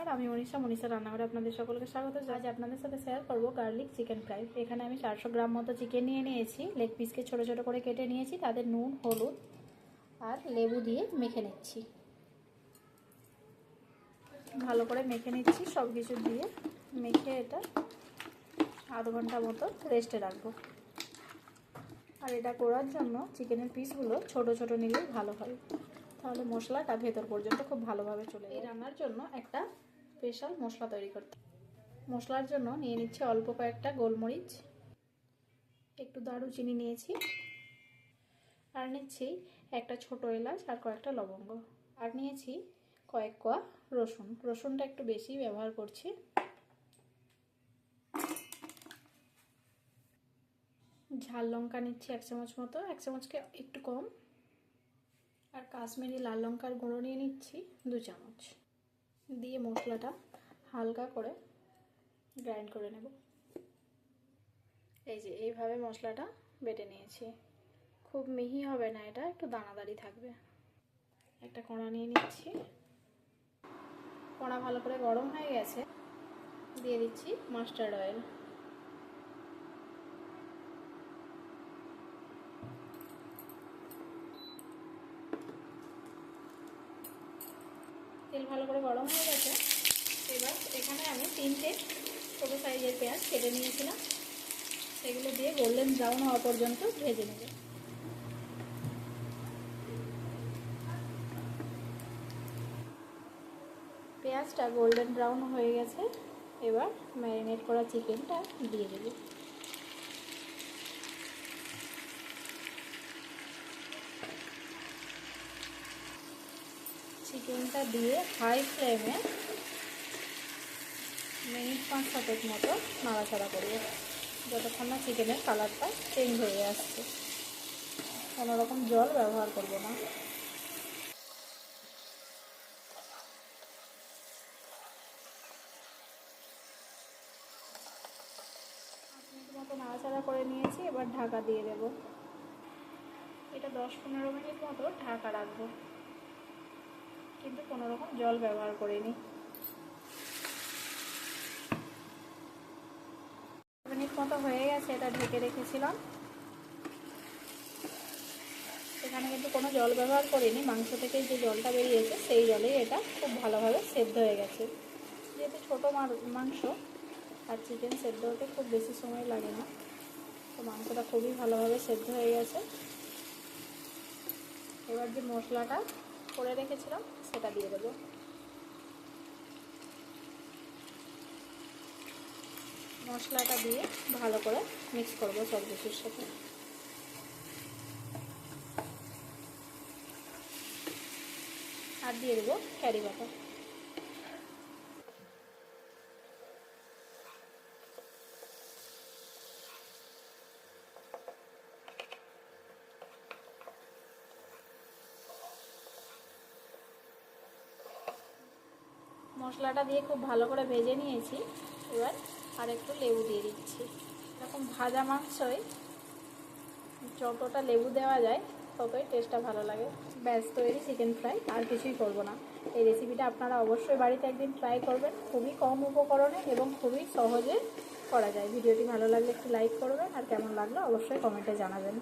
আর আমি মনীষা মনীষা রান্নাঘরে আপনাদের সকলকে স্বাগত। আজ আপনাদের সাথে শেয়ার করব গার্লিক চিকেন ফ্রাই এখানে আমি চারশো গ্রাম মতো চিকেন নিয়ে নিয়েছি। লেগ পিসকে ছোট ছোট করে কেটে নিয়েছি। তাদের নুন, হলুদ আর লেবু দিয়ে মেখে নিচ্ছি। ভালো করে মেখে নিচ্ছি। সব কিছু দিয়ে মেখে এটা আধ ঘণ্টা মতো রেস্টে রাখব। আর এটা করার জন্য চিকেনের পিসগুলো ছোট ছোট নিলেই ভালো হয়। তাহলে মশলাটা ভেতর পর্যন্ত খুব ভালোভাবে চলে এই রান্নার জন্য একটা স্পেশাল মশলা তৈরি করতে মশলার জন্য নিয়ে নিচ্ছি অল্প কয়েকটা গোলমরিচ, একটু দারুচিনি নিয়েছি, আর নিচ্ছি একটা ছোট এলাচ আর কয়েকটা লবঙ্গ, আর নিয়েছি কয়েক কোয়া রসুন। রসুনটা একটু বেশি ব্যবহার করছি। ঝাল লঙ্কা নিচ্ছি এক চামচ মতো, এক চামচকে একটু কম। আর কাশ্মীরি লাল লঙ্কার গুঁড়ো নিয়ে নিচ্ছি দু চামচ। দিয়ে মশলাটা হালকা করে গ্রাইন্ড করে নেব। এই যে এইভাবে মশলাটা বেটে নিয়েছি। খুব মিহি হবে না এটা, একটু দানাদারি থাকবে। একটা কড়া নিয়ে নিচ্ছি। কড়া ভালো করে গরম হয়ে গেছে। দিয়ে দিচ্ছি মাস্টার্ড অয়েল। তেল ভালো করে গরম হয়ে গেছে। এবার এখানে আমি তিনটে ছোটো সাইজের পেঁয়াজ কেটে নিয়েছিলাম। সেগুলো দিয়ে গোল্ডেন ব্রাউন হওয়া পর্যন্ত ভেজে নেব। পেঁয়াজটা গোল্ডেন ব্রাউন হয়ে গেছে। এবার ম্যারিনেট করা চিকেনটা দিয়ে দেবো। চিকেনটা দিয়ে হাই ফ্লেমে মিনিট পাঁচ সাতেক মতো নাড়াচাড়া করব যতক্ষণ না চিকেনের কালারটা চেঞ্জ হয়ে আসছে। কোনো রকম জল ব্যবহার করব না। মতো নাড়াচাড়া করে নিয়েছি, এবার ঢাকা দিয়ে দেব। এটা দশ পনেরো মিনিট মতো ঢাকা রাখব। কিন্তু কোনো রকম জল ব্যবহার করিনি। মিনিট মতো হয়ে গেছে, এটা ঢেকে রেখেছিলাম। এখানে কিন্তু কোনো জল ব্যবহার করিনি, মাংস থেকে যে জলটা বেরিয়েছে, সেই জলেই এটা খুব ভালোভাবে সেদ্ধ হয়ে গেছে। যেহেতু ছোটো মাংস, আর চিকেন সেদ্ধ হতে খুব বেশি সময় লাগে না। তো মাংসটা খুবই ভালোভাবে সেদ্ধ হয়ে গেছে। এবার যে মশলাটা করে রেখেছিলাম, সেটা দিয়ে দেবো। মশলাটা দিয়ে ভালো করে মিক্স করব সব কিছুর সাথে। আর দিয়ে দেবো ক্যারি বাটা মশলাটা দিয়ে খুব ভালো করে ভেজে নিয়েছি। এবার আর একটু লেবু দিয়ে দিচ্ছি। এরকম ভাজা মাংসই যতটা লেবু দেওয়া যায়, ততই টেস্টটা ভালো লাগে। ব্যাস, তৈরি চিকেন ফ্রাই আর কিছুই করব না। এই রেসিপিটা আপনারা অবশ্যই বাড়িতে একদিন ট্রাই করবেন। খুবই কম উপকরণে এবং খুবই সহজে করা যায়। ভিডিওটি ভালো লাগলে একটু লাইক করবেন, আর কেমন লাগল অবশ্যই কমেন্টে জানাবেন।